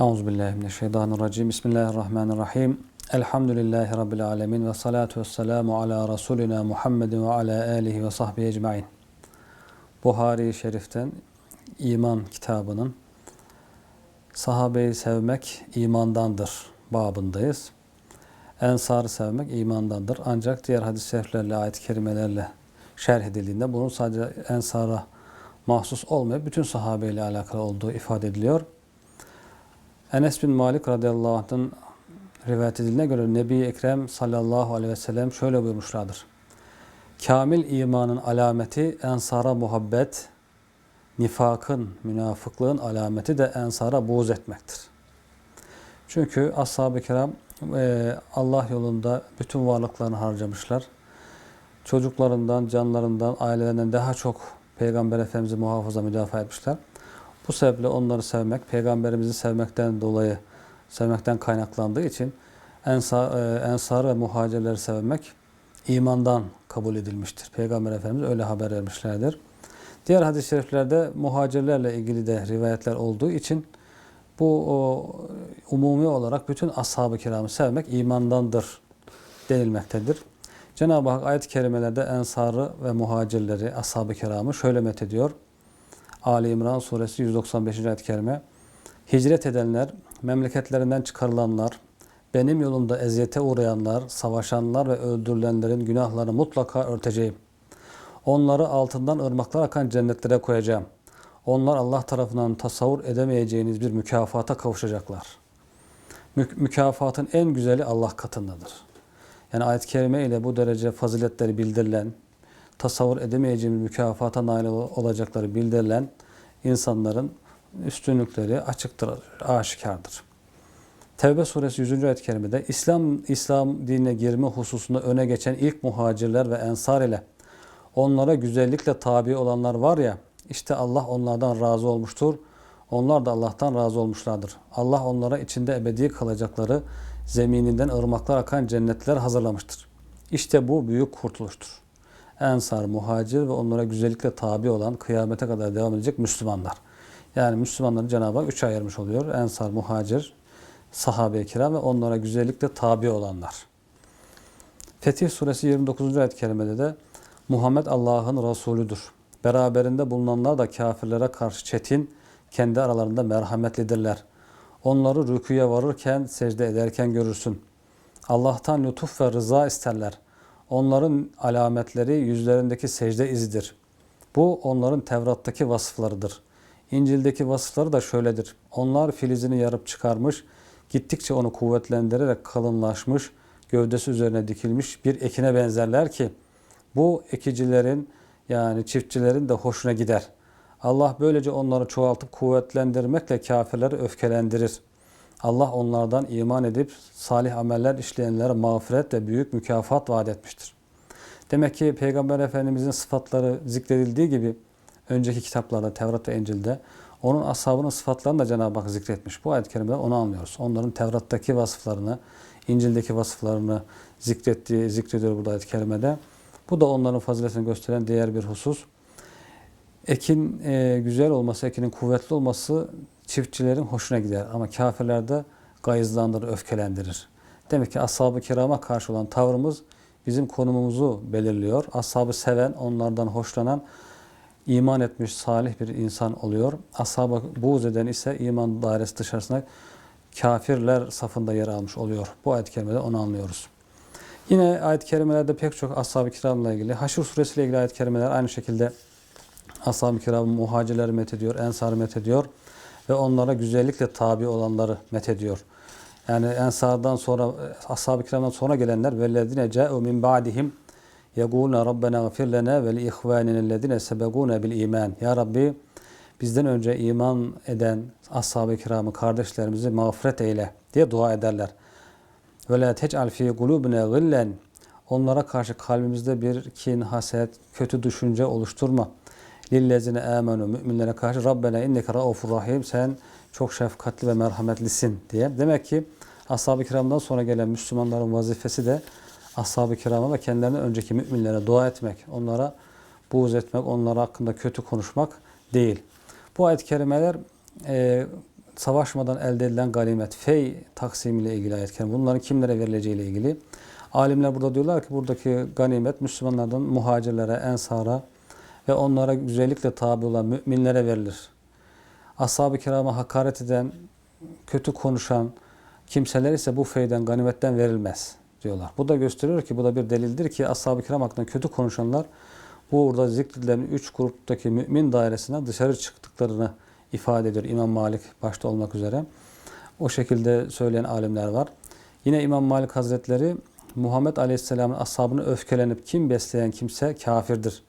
Euzubillahimineşşeytanirracim. Bismillahirrahmanirrahim. Elhamdülillahi Rabbil alemin ve salatu ve selamu ala Resulina Muhammedin ve ala alihi ve sahbihi ecmain. Buhari-i Şerif'ten iman kitabının sahabeyi sevmek imandandır babındayız. Ensarı sevmek imandandır. Ancak diğer hadis-i şeriflerle, ayet-i kerimelerle şerh edildiğinde bunun sadece ensara mahsus olmayıp bütün sahabeyle alakalı olduğu ifade ediliyor. Enes bin Malik radıyallahu anh'ın rivayet edildiğine göre Nebi Ekrem sallallahu aleyhi ve sellem şöyle buyurmuşlardır. Kamil imanın alameti ensara muhabbet, nifakın, münafıklığın alameti de ensara buğz etmektir. Çünkü ashab-ı kiram e, Allah yolunda bütün varlıklarını harcamışlar. Çocuklarından, canlarından, ailelerinden daha çok Peygamber Efendimiz'i muhafaza, müdafaa etmişler. Bu sebeple onları sevmek, Peygamberimizi sevmekten dolayı, sevmekten kaynaklandığı için ensar, e, ensar ve muhacirleri sevmek imandan kabul edilmiştir. Peygamber Efendimiz öyle haber vermişlerdir. Diğer hadis-i şeriflerde muhacirlerle ilgili de rivayetler olduğu için bu o, umumi olarak bütün ashab-ı kiramı sevmek imandandır denilmektedir. Cenab-ı Hak ayet-i kerimelerde ensarı ve muhacirleri, ashab-ı kiramı şöyle methediyor. Ali İmran suresi 195. ayet-i kerime. Hicret edenler, memleketlerinden çıkarılanlar, benim yolumda eziyete uğrayanlar, savaşanlar ve öldürülenlerin günahlarını mutlaka örteceğim. Onları altından ırmaklar akan cennetlere koyacağım. Onlar Allah tarafından tasavvur edemeyeceğiniz bir mükafata kavuşacaklar. Mü mükafatın en güzeli Allah katındadır. Yani ayet-i kerime ile bu derece faziletleri bildirilen, tasavvur edemeyeceğimiz mükafata nail olacakları bildirilen insanların üstünlükleri açıktır, aşikardır. Tevbe suresi 100. ayet-i kerimede İslam İslam dinine girme hususunda öne geçen ilk muhacirler ve ensar ile onlara güzellikle tabi olanlar var ya işte Allah onlardan razı olmuştur. Onlar da Allah'tan razı olmuşlardır. Allah onlara içinde ebedi kalacakları zemininden ırmaklar akan cennetler hazırlamıştır. İşte bu büyük kurtuluştur. Ensar, muhacir ve onlara güzellikle tabi olan kıyamete kadar devam edecek Müslümanlar. Yani Müslümanları Cenab-ı Hak üçe ayırmış oluyor. Ensar, muhacir, sahabe-i kiram ve onlara güzellikle tabi olanlar. Fetih suresi 29. ayet-i kerimede de Muhammed Allah'ın Resulüdür. Beraberinde bulunanlar da kafirlere karşı çetin, kendi aralarında merhametlidirler. Onları rüküye varırken, secde ederken görürsün. Allah'tan lütuf ve rıza isterler. Onların alametleri yüzlerindeki secde izidir. Bu onların Tevrat'taki vasıflarıdır. İncil'deki vasıfları da şöyledir. Onlar filizini yarıp çıkarmış, gittikçe onu kuvvetlendirerek kalınlaşmış, gövdesi üzerine dikilmiş bir ekine benzerler ki bu ekicilerin yani çiftçilerin de hoşuna gider. Allah böylece onları çoğaltıp kuvvetlendirmekle kafirleri öfkelendirir. Allah onlardan iman edip salih ameller işleyenlere mağfiret ve büyük mükafat vaat etmiştir. Demek ki Peygamber Efendimizin sıfatları zikredildiği gibi önceki kitaplarda Tevrat ve İncil'de onun ashabının sıfatlarını da Cenab-ı Hak zikretmiş. Bu ayet-i kerimede onu anlıyoruz. Onların Tevrat'taki vasıflarını, İncil'deki vasıflarını zikrettiği, zikrediyor burada ayet-i kerimede. Bu da onların faziletini gösteren diğer bir husus. Ekin e, güzel olması, ekinin kuvvetli olması çiftçilerin hoşuna gider. Ama kafirlerde gayızlandırır, öfkelendirir. Demek ki ashab-ı kirama karşı olan tavrımız bizim konumumuzu belirliyor. Ashabı seven, onlardan hoşlanan, iman etmiş salih bir insan oluyor. Ashaba buğz eden ise iman dairesi dışarısında kafirler safında yer almış oluyor. Bu ayet-i kerimede onu anlıyoruz. Yine ayet-i kerimelerde pek çok ashab-ı kiramla ilgili, Haşr suresiyle ilgili ayet-i kerimeler aynı şekilde ashab-ı kiram muhacirleri methediyor, ensarı methediyor ve onlara güzellikle tabi olanları methediyor. Yani ensardan sonra, ashab-ı kiramdan sonra gelenler وَالَّذِينَ جَاءُوا مِنْ بَعْدِهِمْ يَقُولُونَ رَبَّنَا غَفِرْ لَنَا وَلِإِخْوَانِنَا الَّذِينَ سَبَقُونَ بِالْاِيمَانِ Ya Rabbi bizden önce iman eden ashab-ı kiramı, kardeşlerimizi mağfiret eyle diye dua ederler. Ve la tec'al fi kulubina gillen. Onlara karşı kalbimizde bir kin, haset, kötü düşünce oluşturma. Lillezine amenu müminlere karşı Rabbena inneke raufur rahim. Sen çok şefkatli ve merhametlisin diye. Demek ki ashab-ı kiramdan sonra gelen Müslümanların vazifesi de ashab-ı kirama ve kendilerinden önceki müminlere dua etmek, onlara buğz etmek, onlara hakkında kötü konuşmak değil. Bu ayet-i kerimeler e, savaşmadan elde edilen ganimet, fey taksimiyle ilgili ayet-i kerime. Bunların kimlere verileceğiyle ilgili. Alimler burada diyorlar ki buradaki ganimet Müslümanlardan muhacirlere, ensara ve onlara güzellikle tabi olan müminlere verilir. Ashab-ı kirama hakaret eden, kötü konuşan kimseler ise bu feyden, ganimetten verilmez diyorlar. Bu da gösteriyor ki, bu da bir delildir ki ashab-ı kiram hakkında kötü konuşanlar bu burada zikredilen üç gruptaki mümin dairesine dışarı çıktıklarını ifade ediyor İmam Malik başta olmak üzere. O şekilde söyleyen alimler var. Yine İmam Malik Hazretleri Muhammed Aleyhisselam'ın ashabını öfkelenip kim besleyen kimse kafirdir.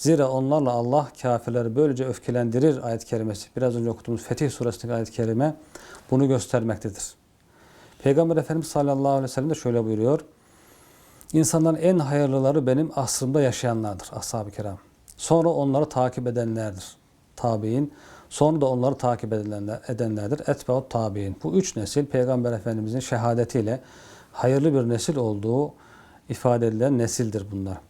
Zira onlarla Allah kafirleri böylece öfkelendirir ayet-i kerimesi. Biraz önce okuduğumuz Fetih suresindeki ayet-i kerime bunu göstermektedir. Peygamber Efendimiz sallallahu aleyhi ve sellem de şöyle buyuruyor. İnsanların en hayırlıları benim asrımda yaşayanlardır, ashab-ı kiram. Sonra onları takip edenlerdir, tabi'in. Sonra da onları takip edenler, edenlerdir, etbeut tabi'in. Bu üç nesil Peygamber Efendimizin şehadetiyle hayırlı bir nesil olduğu ifade edilen nesildir bunlar.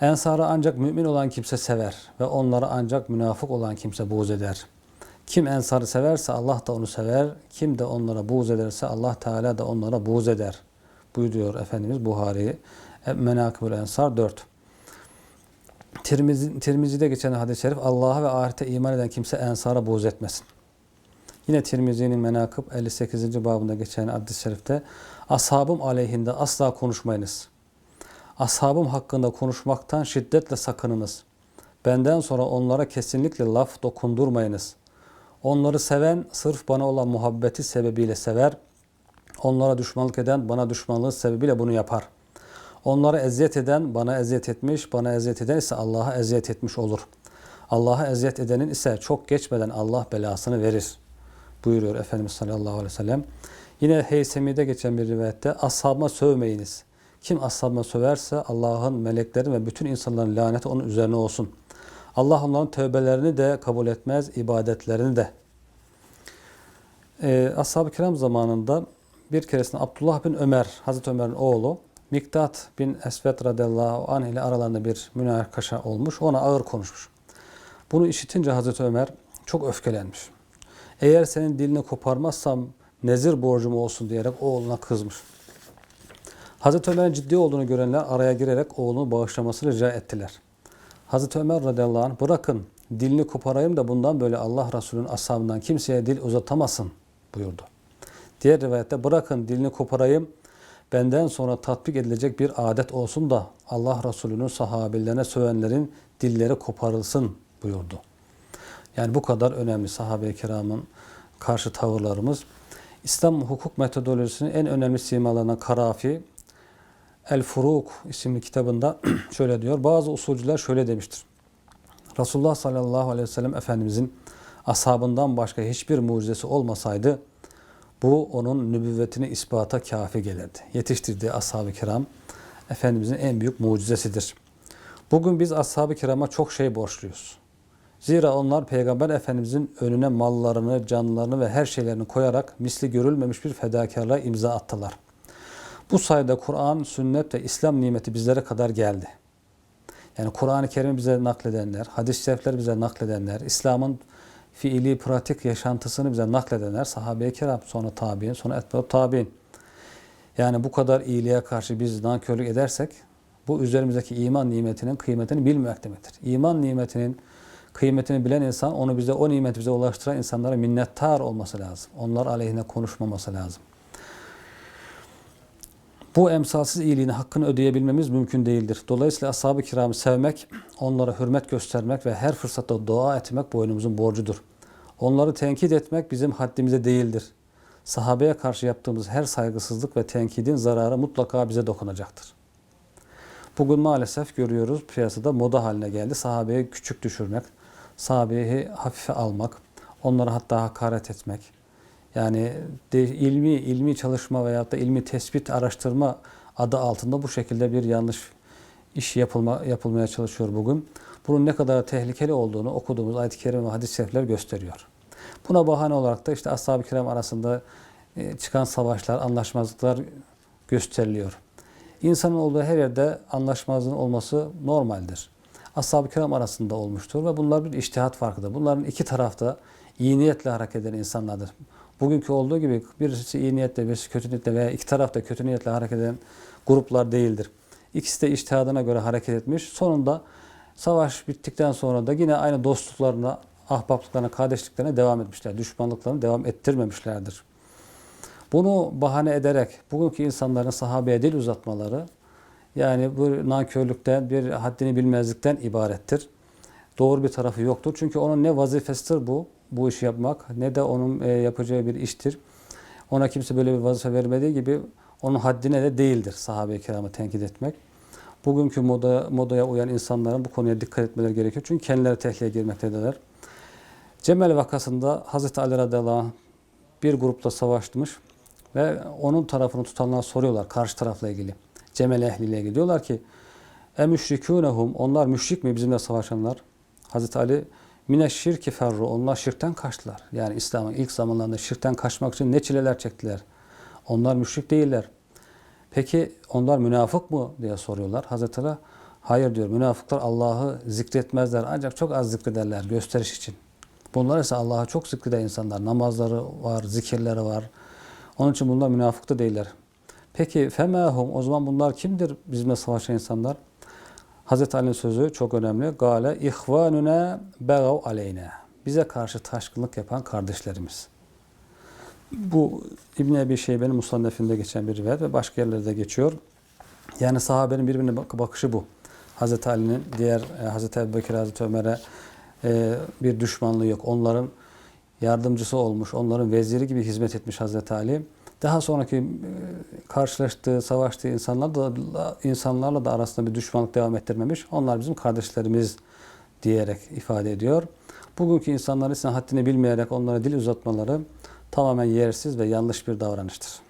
Ensarı ancak mümin olan kimse sever ve onları ancak münafık olan kimse buğz eder. Kim ensarı severse Allah da onu sever. Kim de onlara buğz ederse Allah Teala da onlara buğz eder. Buyuruyor Efendimiz Buhari. Menakibül Ensar 4. Tirmizi, Tirmizi'de geçen hadis-i şerif Allah'a ve ahirete iman eden kimse ensara buğz etmesin. Yine Tirmizi'nin Menakıb 58. babında geçen hadis-i şerifte Ashabım aleyhinde asla konuşmayınız. Ashabım hakkında konuşmaktan şiddetle sakınınız. Benden sonra onlara kesinlikle laf dokundurmayınız. Onları seven sırf bana olan muhabbeti sebebiyle sever. Onlara düşmanlık eden bana düşmanlığı sebebiyle bunu yapar. Onlara eziyet eden bana eziyet etmiş, bana eziyet eden ise Allah'a eziyet etmiş olur. Allah'a eziyet edenin ise çok geçmeden Allah belasını verir. Buyuruyor Efendimiz sallallahu aleyhi ve sellem. Yine Heysemi'de geçen bir rivayette ashabıma sövmeyiniz. Kim ashabıma söverse Allah'ın, meleklerin ve bütün insanların laneti onun üzerine olsun. Allah onların tövbelerini de kabul etmez, ibadetlerini de. Ee, Ashab-ı kiram zamanında bir keresinde Abdullah bin Ömer, Hazreti Ömer'in oğlu, Miktat bin Esvet radıyallahu anh ile aralarında bir münakaşa olmuş. Ona ağır konuşmuş. Bunu işitince Hazreti Ömer çok öfkelenmiş. Eğer senin dilini koparmazsam nezir borcum olsun diyerek oğluna kızmış. Hazreti Ömer'in ciddi olduğunu görenler araya girerek oğlunu bağışlamasını rica ettiler. Hazreti Ömer radıyallahu anh bırakın dilini koparayım da bundan böyle Allah Resulü'nün ashabından kimseye dil uzatamasın buyurdu. Diğer rivayette bırakın dilini koparayım benden sonra tatbik edilecek bir adet olsun da Allah Resulü'nün sahabelerine sövenlerin dilleri koparılsın buyurdu. Yani bu kadar önemli sahabe-i kiramın karşı tavırlarımız. İslam hukuk metodolojisinin en önemli simalarından Karafi, El Furuk isimli kitabında şöyle diyor. Bazı usulcüler şöyle demiştir. Resulullah sallallahu aleyhi ve sellem Efendimizin ashabından başka hiçbir mucizesi olmasaydı bu onun nübüvvetini ispata kafi gelirdi. Yetiştirdiği ashab-ı kiram Efendimizin en büyük mucizesidir. Bugün biz ashab-ı kirama çok şey borçluyuz. Zira onlar Peygamber Efendimizin önüne mallarını, canlarını ve her şeylerini koyarak misli görülmemiş bir fedakarlığa imza attılar. Bu sayede Kur'an, sünnet ve İslam nimeti bizlere kadar geldi. Yani Kur'an-ı Kerim'i bize nakledenler, hadis-i şerifleri bize nakledenler, İslam'ın fiili, pratik yaşantısını bize nakledenler, sahabe-i kiram, sonra tabi'in, sonra etbeut tabi'in. Yani bu kadar iyiliğe karşı biz nankörlük edersek, bu üzerimizdeki iman nimetinin kıymetini bilmemek demektir. İman nimetinin kıymetini bilen insan, onu bize, o nimeti bize ulaştıran insanlara minnettar olması lazım. Onlar aleyhine konuşmaması lazım. Bu emsalsiz iyiliğini hakkını ödeyebilmemiz mümkün değildir. Dolayısıyla ashab-ı kiramı sevmek, onlara hürmet göstermek ve her fırsatta dua etmek boynumuzun borcudur. Onları tenkit etmek bizim haddimize değildir. Sahabeye karşı yaptığımız her saygısızlık ve tenkidin zararı mutlaka bize dokunacaktır. Bugün maalesef görüyoruz piyasada moda haline geldi. Sahabeyi küçük düşürmek, sahabeyi hafife almak, onlara hatta hakaret etmek, yani de, ilmi ilmi çalışma veya da ilmi tespit araştırma adı altında bu şekilde bir yanlış iş yapılma, yapılmaya çalışıyor bugün. Bunun ne kadar tehlikeli olduğunu okuduğumuz ayet-i kerime ve hadis-i şerifler gösteriyor. Buna bahane olarak da işte ashab-ı kiram arasında e, çıkan savaşlar, anlaşmazlıklar gösteriliyor. İnsanın olduğu her yerde anlaşmazlığın olması normaldir. Ashab-ı kiram arasında olmuştur ve bunlar bir iştihat farkıdır. Bunların iki tarafta iyi niyetle hareket eden insanlardır. Bugünkü olduğu gibi birisi iyi niyetle, birisi kötü niyetle veya iki tarafta kötü niyetle hareket eden gruplar değildir. İkisi de iştihadına göre hareket etmiş. Sonunda savaş bittikten sonra da yine aynı dostluklarına, ahbaplıklarına, kardeşliklerine devam etmişler. Düşmanlıklarını devam ettirmemişlerdir. Bunu bahane ederek bugünkü insanların sahabeye dil uzatmaları yani bu nankörlükten, bir haddini bilmezlikten ibarettir. Doğru bir tarafı yoktur. Çünkü onun ne vazifesidir bu, bu işi yapmak, ne de onun e, yapacağı bir iştir. Ona kimse böyle bir vazife vermediği gibi onun haddine de değildir sahabe-i kiramı tenkit etmek. Bugünkü moda, modaya uyan insanların bu konuya dikkat etmeleri gerekiyor. Çünkü kendileri tehlikeye girmektedirler. Cemel vakasında Hazreti Ali radıyallahu anh bir grupla savaşmış ve onun tarafını tutanlar soruyorlar karşı tarafla ilgili. Cemel ehliyle ilgili. Diyorlar ki e müşrikûnehum onlar müşrik mi bizimle savaşanlar? Hazreti Ali mine şirki ferru onlar şirkten kaçtılar. Yani İslam'ın ilk zamanlarında şirkten kaçmak için ne çileler çektiler. Onlar müşrik değiller. Peki onlar münafık mı diye soruyorlar. Hazreti Ali hayır diyor münafıklar Allah'ı zikretmezler ancak çok az zikrederler gösteriş için. Bunlar ise Allah'ı çok zikreden insanlar. Namazları var, zikirleri var. Onun için bunlar münafık da değiller. Peki femahum o zaman bunlar kimdir bizimle savaşan insanlar? Hazreti Ali'nin sözü çok önemli. Gale ihvanuna begav aleyna. Bize karşı taşkınlık yapan kardeşlerimiz. Bu İbn Ebi Şeybe'nin Musannef'inde geçen bir rivayet ve başka yerlerde geçiyor. Yani sahabenin birbirine bak- bakışı bu. Hazreti Ali'nin diğer e, Hazreti Ebubekir, Hazreti Ömer'e e, bir düşmanlığı yok. Onların yardımcısı olmuş, onların veziri gibi hizmet etmiş Hazreti Ali. Daha sonraki e, karşılaştığı, savaştığı insanlarla da, insanlarla da arasında bir düşmanlık devam ettirmemiş. Onlar bizim kardeşlerimiz diyerek ifade ediyor. Bugünkü insanların ise haddini bilmeyerek onlara dil uzatmaları tamamen yersiz ve yanlış bir davranıştır.